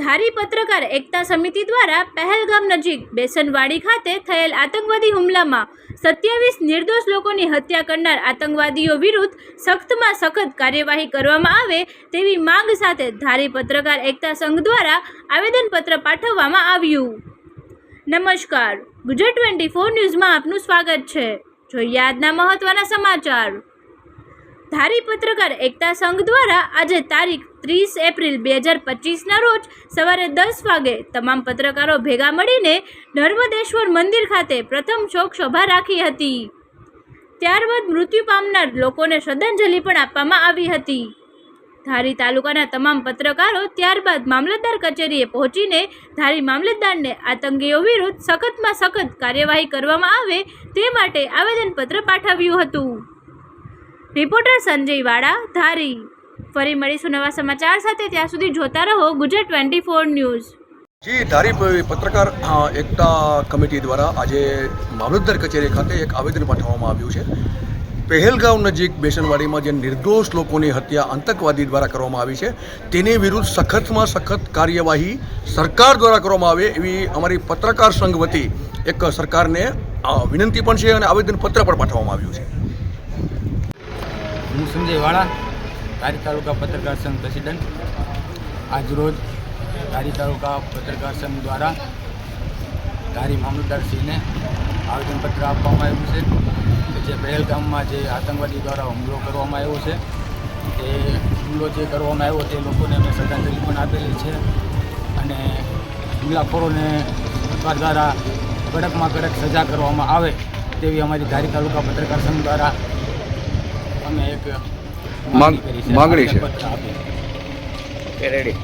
ધારી પત્રકાર એકતા સમિતિ દ્વારા પહેલગામ નજીક બેસનવાડી ખાતે થયેલ આતંકવાદી હુમલામાં સત્યાવીસ નિર્દોષ લોકોની હત્યા કરનાર આતંકવાદીઓ વિરુદ્ધ સખ્તમાં સખત કાર્યવાહી કરવામાં આવે તેવી માંગ સાથે ધારી પત્રકાર એકતા સંઘ દ્વારા આવેદનપત્ર પાઠવવામાં આવ્યું. નમસ્કાર. ગુજરાત ટ્વેન્ટી ફોર ન્યૂઝમાં આપનું સ્વાગત છે. જોઈએ આજના મહત્વના સમાચાર. ધારી પત્રકાર એકતા સંઘ દ્વારા આજે તારીખ ત્રીસ એપ્રિલ બે હજાર પચીસના રોજ સવારે દસ વાગે તમામ પત્રકારો ભેગા મળીને નર્મદેશ્વર મંદિર ખાતે પ્રથમ શોક સભા રાખી હતી. ત્યારબાદ મૃત્યુ પામનાર લોકોને શ્રદ્ધાંજલિ પણ આપવામાં આવી હતી. ધારી તાલુકાના તમામ પત્રકારો ત્યારબાદ મામલતદાર કચેરીએ પહોંચીને ધારી મામલતદારને આતંકીઓ વિરુદ્ધ સખતમાં સખત કાર્યવાહી કરવામાં આવે તે માટે આવેદનપત્ર પાઠવ્યું હતું. રિપોર્ટર સંજય વાડા ધારી. ફરી મળીશું નવા સમાચાર સાથે. ત્યાં સુધી જોતા રહો ગુજરાત ટ્વેન્ટી ફોર ન્યૂઝ. જી, ધારી પત્રકાર એકતા કમિટી દ્વારા આજે મામલતદાર કચેરી ખાતે એક આવેદન પાઠવવામાં આવ્યું છે. પહેલગાંવ નજીક બેસનવાડીમાં જે નિર્દોષ લોકોની હત્યા આતંકવાદી દ્વારા કરવામાં આવી છે, તેની વિરુદ્ધ સખતમાં સખત કાર્યવાહી સરકાર દ્વારા કરવામાં આવે એવી અમારી પત્રકાર સંઘ વતી એક સરકારને વિનંતી પણ છે અને આવેદનપત્ર પણ પાઠવવામાં આવ્યું છે. હું સંજય વાળા ધારી તાલુકા પત્રકાર સંઘ પ્રેસિડેન્ટ. આજરોજ ધારી તાલુકા પત્રકાર સંઘ દ્વારા ધારી મામલતદારશ્રીને આવેદનપત્ર આપવામાં આવ્યું છે. કે જે પહેલગામમાં જે આતંકવાદી દ્વારા હુમલો કરવામાં આવ્યો છે તે હુમલો જે કરવામાં આવ્યો તે લોકોને અમે શ્રદ્ધાંજલિ પણ આપેલી છે અને હુમલાખોરોને સરકાર દ્વારા કડકમાં કડક સજા કરવામાં આવે તેવી અમારી ધારી તાલુકા પત્રકાર સંઘ દ્વારા અમે એક માંગણી છે. આપેલું.